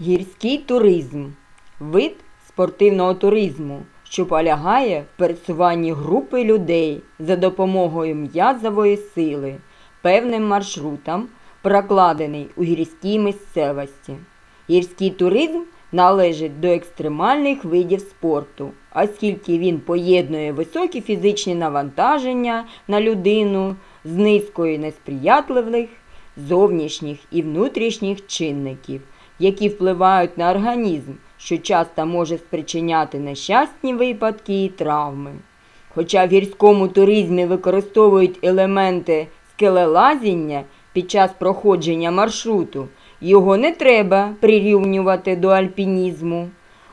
Гірський туризм вид спортивного туризму, що полягає в пересуванні групи людей за допомогою м'язової сили певним маршрутам, прокладений у гірській місцевості. Гірський туризм належить до екстремальних видів спорту, оскільки він поєднує високі фізичні навантаження на людину з низкою несприятливих зовнішніх і внутрішніх чинників, які впливають на організм, що часто може спричиняти нещасні випадки і травми. Хоча в гірському туризмі використовують елементи скелелазіння під час проходження маршруту, його не треба прирівнювати до альпінізму.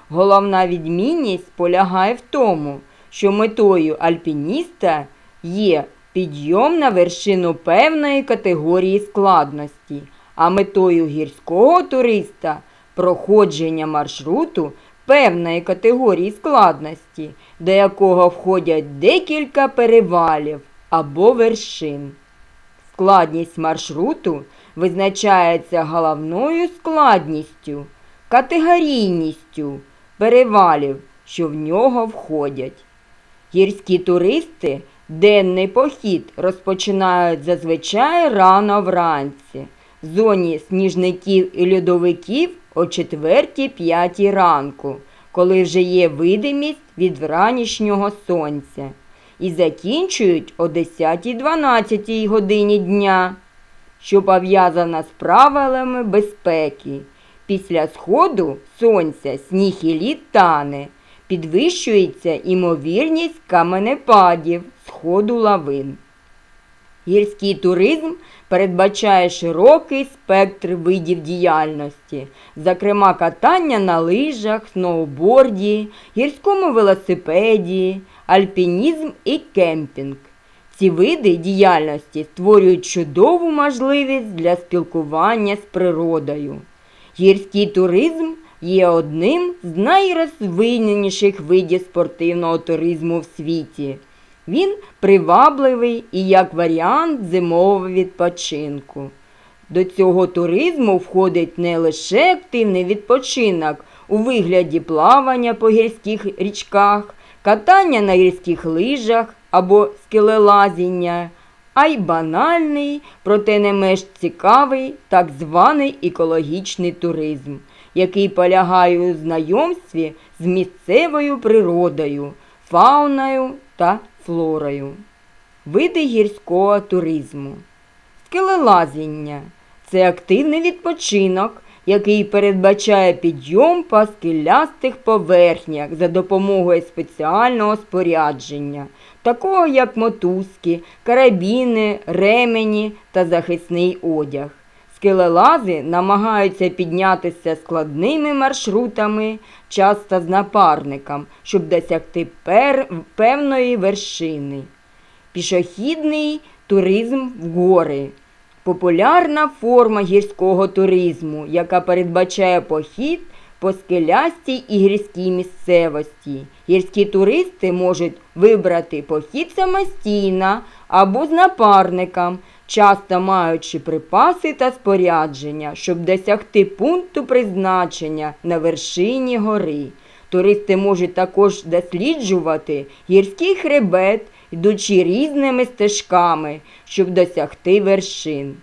Головна відмінність полягає в тому, що метою альпініста є підйом на вершину певної категорії складності, а метою гірського туриста проходження маршруту певної категорії складності, до якого входять декілька перевалів або вершин. Складність маршруту визначається головною складністю, категорійністю перевалів, що в нього входять. Гірські туристи денний похід розпочинають зазвичай рано вранці, зоні сніжників і льодовиків о 4-5 ранку, коли вже є видимість від вранішнього сонця, і закінчують о 10-12 годині дня, що пов'язана з правилами безпеки. Після сходу сонця сніг і лід тане, підвищується імовірність каменепадів, сходу лавин. Гірський туризм передбачає широкий спектр видів діяльності, зокрема катання на лижах, сноуборді, гірському велосипеді, альпінізм і кемпінг. Ці види діяльності створюють чудову можливість для спілкування з природою. Гірський туризм є одним з найрозвиненіших видів спортивного туризму в світі. Він привабливий і як варіант зимового відпочинку. До цього туризму входить не лише активний відпочинок у вигляді плавання по гірських річках, катання на гірських лижах або скелелазіння, а й банальний, проте не менш цікавий так званий екологічний туризм, який полягає у знайомстві з місцевою природою, фауною та флорою. Види гірського туризму. Скелелазіння це активний відпочинок, який передбачає підйом по скелястих поверхнях за допомогою спеціального спорядження, такого як мотузки, карабіни, ремені та захисний одяг. Скелелази намагаються піднятися складними маршрутами, часто з напарником, щоб досягти пер... певної вершини. Пішохідний туризм в гори. Популярна форма гірського туризму, яка передбачає похід по скелястій і гірській місцевості. Гірські туристи можуть вибрати похід самостійно або з напарником, часто маючи припаси та спорядження, щоб досягти пункту призначення на вершині гори. Туристи можуть також досліджувати гірський хребет, йдучи різними стежками, щоб досягти вершин.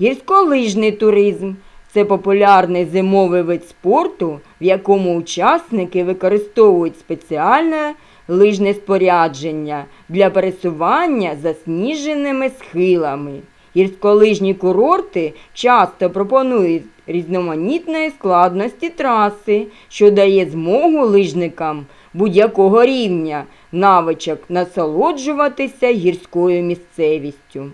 Гірськолижний туризм це популярний зимовий вид спорту, в якому учасники використовують спеціальне лижне спорядження для пересування засніженими схилами. Гірськолижні курорти часто пропонують різноманітної складності траси, що дає змогу лижникам будь-якого рівня навичок насолоджуватися гірською місцевістю.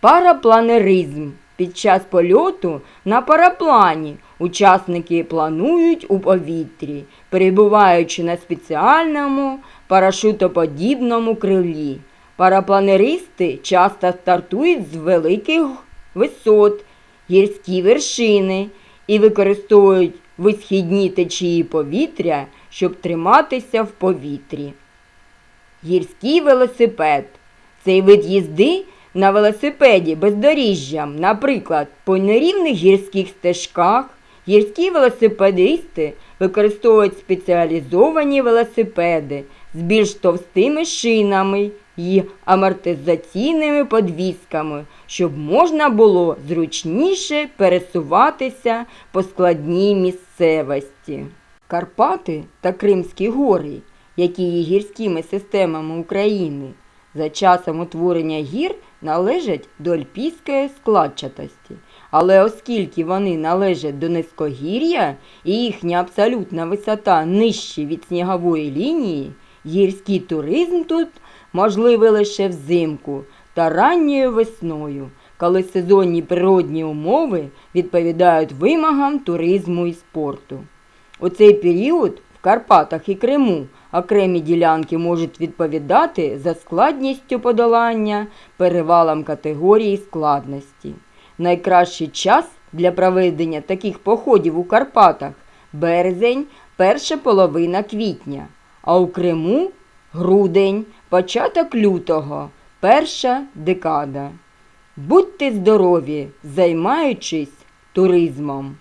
Парапланеризм. Під час польоту на параплані учасники планують у повітрі, перебуваючи на спеціальному парашутоподібному крилі. Парапланеристи часто стартують з великих висот, гірські вершини і використовують висхідні течії повітря, щоб триматися в повітрі. Гірський велосипед. Цей вид їзди на велосипеді бездоріжжям, наприклад, по нерівних гірських стежках, Гірські велосипедисти використовують спеціалізовані велосипеди з більш товстими шинами і амортизаційними подвісками, щоб можна було зручніше пересуватися по складній місцевості. Карпати та Кримські гори, які є гірськими системами України, за часом утворення гір належать до альпійської складчатості. Але оскільки вони належать до низькогір'я і їхня абсолютна висота нижче від снігової лінії, гірський туризм тут можливий лише взимку та ранньою весною, коли сезонні природні умови відповідають вимогам туризму і спорту. У цей період Карпатах і Криму окремі ділянки можуть відповідати за складністю подолання перевалам категорії складності. Найкращий час для проведення таких походів у Карпатах березень, перша половина квітня, а у Криму грудень, початок лютого, перша декада. Будьте здорові, займаючись туризмом.